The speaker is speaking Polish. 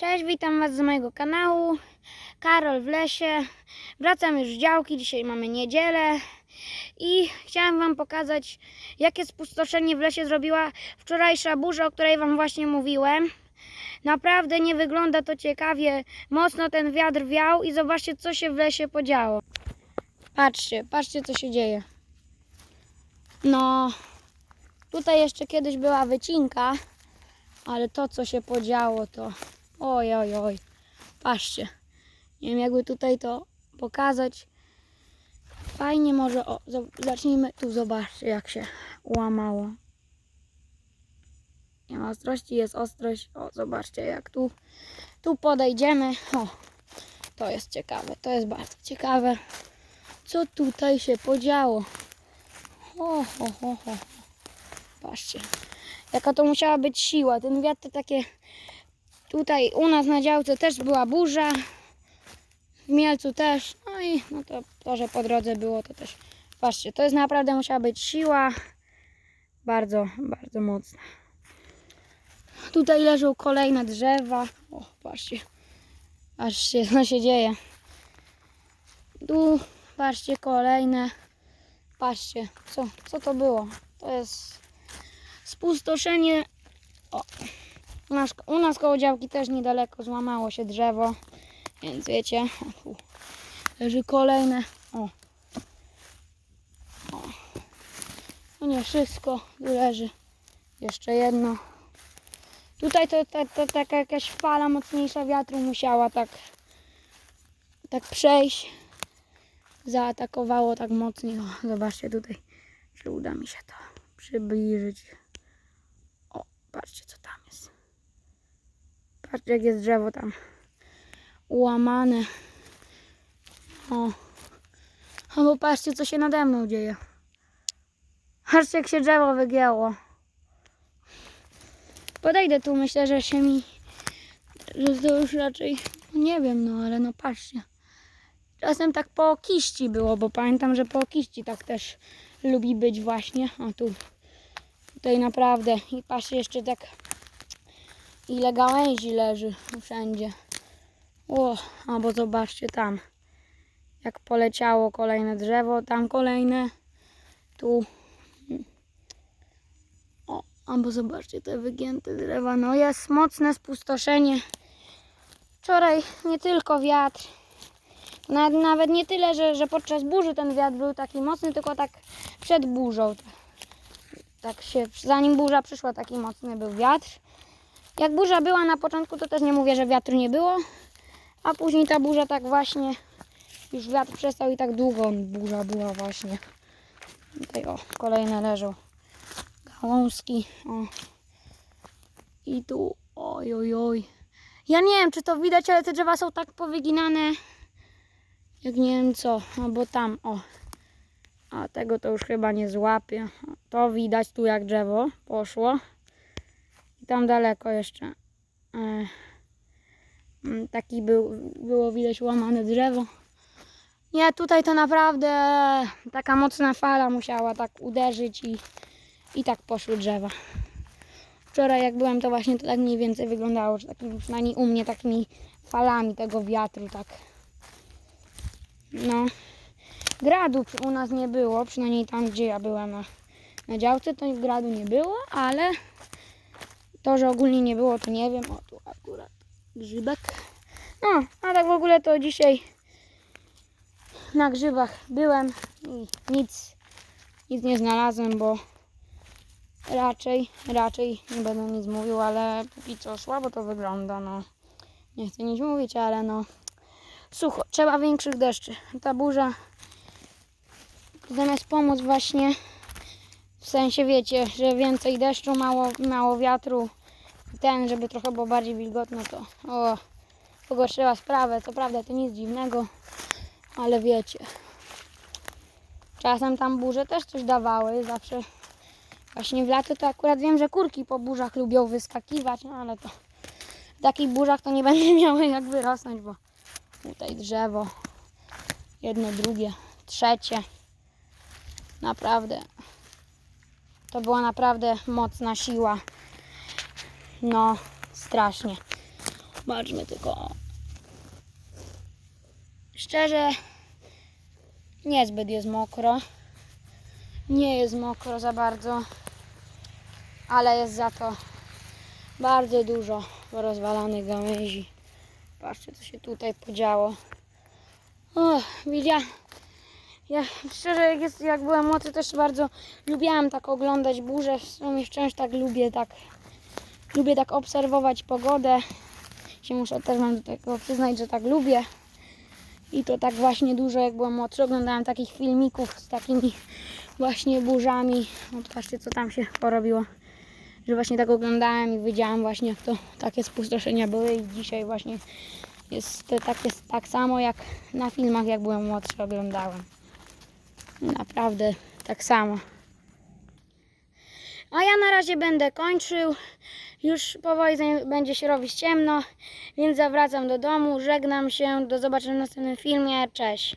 Cześć, witam Was z mojego kanału. Karol w lesie. Wracam już z działki. Dzisiaj mamy niedzielę. I chciałam Wam pokazać, jakie spustoszenie w lesie zrobiła wczorajsza burza, o której Wam właśnie mówiłem. Naprawdę nie wygląda to ciekawie. Mocno ten wiatr wiał i zobaczcie, co się w lesie podziało. Patrzcie, patrzcie, co się dzieje. No, tutaj jeszcze kiedyś była wycinka, ale to, co się podziało, to oj, oj, oj. Patrzcie. Nie wiem, jakby tutaj to pokazać. Fajnie może, o, zacznijmy tu, zobaczcie, jak się łamało. Nie ma ostrości, jest ostrość. O, zobaczcie, jak tu, tu podejdziemy. O, to jest ciekawe, to jest bardzo ciekawe. Co tutaj się podziało? O, ho, ho, ho. Patrzcie. Jaka to musiała być siła. Ten wiatr to takie... Tutaj u nas na działce też była burza. W Mielcu też. No i no to, to, że po drodze było, to też... Patrzcie, to jest naprawdę musiała być siła. Bardzo, bardzo mocna. Tutaj leżą kolejne drzewa. O, patrzcie. Patrzcie, co się dzieje. Tu, patrzcie, kolejne. Patrzcie, co, co to było? To jest spustoszenie. O, u nas, u nas koło działki też niedaleko złamało się drzewo, więc wiecie, leży kolejne. O. o. No nie wszystko, tu leży jeszcze jedno. Tutaj to, to, to taka jakaś fala mocniejsza wiatru musiała tak, tak przejść. Zaatakowało tak mocniej. Zobaczcie tutaj, czy uda mi się to przybliżyć. O, patrzcie co tam jest. Patrzcie jak jest drzewo tam ułamane. O. Albo patrzcie co się nade mną dzieje. Patrzcie jak się drzewo wygięło. Podejdę tu, myślę, że się mi... Że to już raczej... Nie wiem, no ale no patrzcie. Czasem tak po kiści było, bo pamiętam, że po kiści tak też lubi być właśnie. O tu. Tutaj naprawdę. I patrzcie jeszcze tak ile gałęzi leży wszędzie. O, albo zobaczcie tam. Jak poleciało kolejne drzewo, tam kolejne. Tu. O, albo zobaczcie te wygięte drzewa. No jest mocne spustoszenie. Wczoraj nie tylko wiatr, nawet, nie tyle, że, że podczas burzy ten wiatr był taki mocny, tylko tak przed burzą. Tak się, zanim burza przyszła, taki mocny był wiatr. Jak burza była na początku, to też nie mówię, że wiatru nie było. A później ta burza tak właśnie, już wiatr przestał i tak długo burza była właśnie. Tutaj o, kolejne leżą gałązki. O. I tu, oj, oj, oj. Ja nie wiem, czy to widać, ale te drzewa są tak powyginane, jak nie wiem co, albo tam, o. A tego to już chyba nie złapię. To widać tu jak drzewo poszło. Tam daleko jeszcze. Mm, taki był, było widać łamane drzewo. Nie, tutaj to naprawdę taka mocna fala musiała tak uderzyć i, i tak poszły drzewa. Wczoraj jak byłem, to właśnie to tak mniej więcej wyglądało, że takimi, przynajmniej u mnie takimi falami tego wiatru, tak. No, gradu u nas nie było, przynajmniej tam, gdzie ja byłem na, na działce, to gradu nie było, ale to, że ogólnie nie było, to nie wiem. O, tu akurat grzybek. No, a tak w ogóle to dzisiaj na grzybach byłem i nic, nic nie znalazłem, bo raczej, raczej nie będę nic mówił, ale póki co słabo to wygląda, no. Nie chcę nic mówić, ale no sucho, trzeba większych deszczy. Ta burza zamiast pomóc właśnie w sensie wiecie, że więcej deszczu, mało, mało wiatru, ten, żeby trochę było bardziej wilgotno, to o, pogorszyła sprawę. Co prawda to nic dziwnego, ale wiecie. Czasem tam burze też coś dawały, zawsze właśnie w lato to akurat wiem, że kurki po burzach lubią wyskakiwać, no ale to w takich burzach to nie będę miały jak wyrosnąć, bo tutaj drzewo, jedno, drugie, trzecie. Naprawdę. To była naprawdę mocna siła. No, strasznie. Zobaczmy tylko. Szczerze, niezbyt jest mokro. Nie jest mokro za bardzo, ale jest za to bardzo dużo rozwalanych gałęzi. Patrzcie, co się tutaj podziało. O. Ja szczerze, jak, jest, jak byłem młody, też bardzo lubiłam tak oglądać burzę. W sumie wciąż tak lubię, tak lubię tak obserwować pogodę. Się muszę też mam do tego przyznać, że tak lubię. I to tak właśnie dużo, jak byłem młodszy, oglądałem takich filmików z takimi właśnie burzami. Patrzcie, co tam się porobiło. Że właśnie tak oglądałem i wiedziałam właśnie, jak to takie spustoszenia były. I dzisiaj właśnie jest tak, jest tak samo, jak na filmach, jak byłem młodszy, oglądałem. Naprawdę tak samo. A ja na razie będę kończył. Już powoli będzie się robić ciemno, więc zawracam do domu. Żegnam się. Do zobaczenia w następnym filmie. Cześć.